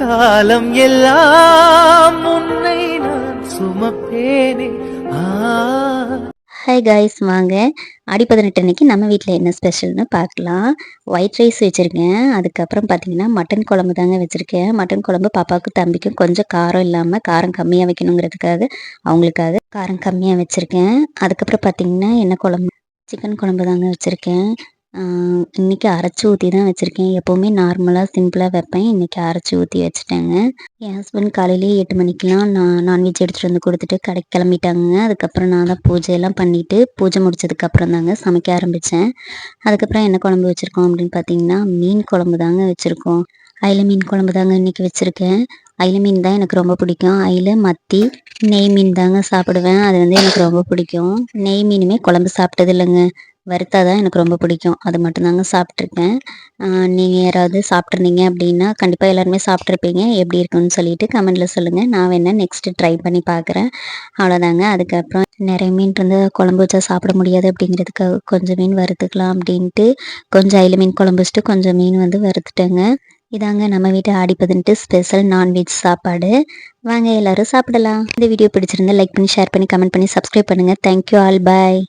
காலம் எல்லாம் உன்னை நான் சுமப்பேனே. ஹாய் காய்ஸ் வாங்க. அடி பதினெட்டு அன்னைக்கு நம்ம வீட்டில் என்ன ஸ்பெஷல்னு பார்க்கலாம். ஒயிட் ரைஸ் வச்சுருக்கேன். அதுக்கப்புறம் பார்த்தீங்கன்னா மட்டன் குழம்பு தாங்க வச்சுருக்கேன். மட்டன் குழம்பு பாப்பாவுக்கும் தம்பிக்கும் கொஞ்சம் காரம் இல்லாமல் காரம் கம்மியாக வைக்கணுங்கிறதுக்காக அவங்களுக்காக காரம் கம்மியாக வச்சுருக்கேன். அதுக்கப்புறம் பார்த்தீங்கன்னா என்ன குழம்பு? சிக்கன் குழம்பு தாங்க வச்சுருக்கேன். இன்றைக்கி அரைச்சி ஊற்றி தான் வச்சுருக்கேன். எப்போவுமே நார்மலாக சிம்பிளாக வைப்பேன். இன்றைக்கி அரைச்சி ஊற்றி வச்சுட்டேங்க. என் ஹஸ்பண்ட் காலையிலேயே எட்டு மணிக்கெலாம் நான் நான்வெஜ் எடுத்துகிட்டு வந்து கொடுத்துட்டு கடைக்கு கிளம்பிட்டாங்க. அதுக்கப்புறம் நான் தான் பூஜையெல்லாம் பண்ணிவிட்டு பூஜை முடிச்சதுக்கப்புறம் தாங்க சமைக்க ஆரம்பித்தேன் அதுக்கப்புறம் என்ன குழம்பு வச்சுருக்கோம் அப்படின்னு பார்த்தீங்கன்னா மீன் குழம்பு தாங்க வச்சுருக்கோம். அயில மீன் குழம்பு தாங்க இன்றைக்கி வச்சுருக்கேன். அயில மீன் தான் எனக்கு ரொம்ப பிடிக்கும். அயில மத்தி நெய் மீன் தாங்க சாப்பிடுவேன். அது வந்து எனக்கு ரொம்ப பிடிக்கும். நெய் மீனுமே குழம்பு சாப்பிட்டது இல்லைங்க. வறுத்தா தான் எனக்கு ரொம்ப பிடிக்கும். அது மட்டும்தாங்க சாப்பிட்ருக்கேன் நீங்கள் யாராவது சாப்பிட்ருந்தீங்க அப்படின்னா கண்டிப்பாக எல்லாருமே சாப்பிட்ருப்பீங்க எப்படி இருக்குன்னு சொல்லிட்டு கமெண்ட்டில் சொல்லுங்கள் நான் வேணால் நெக்ஸ்ட்டு ட்ரை பண்ணி பார்க்குறேன். அவ்வளோதாங்க. அதுக்கப்புறம் நிறைய மீன் இருந்து குழம்பு வச்சா சாப்பிட முடியாது அப்படிங்கிறதுக்காக கொஞ்சம் மீன் வறுத்துக்கலாம் அப்படின்ட்டு கொஞ்சம் அயில மீன் குழம்பு வச்சுட்டு கொஞ்சம் மீன் வந்து வறுத்துட்டேங்க. இதாங்க நம்ம வீட்டு ஆடிப்பதுன்ட்டு ஸ்பெஷல் நான்வெஜ் சாப்பாடு. வாங்க எல்லாரும் சாப்பிடலாம். இந்த வீடியோ பிடிச்சிருந்தா லைக் பண்ணி ஷேர் பண்ணி கமெண்ட் பண்ணி சப்ஸ்கிரைப் பண்ணுங்கள் தேங்க்யூ ஆல் பாய்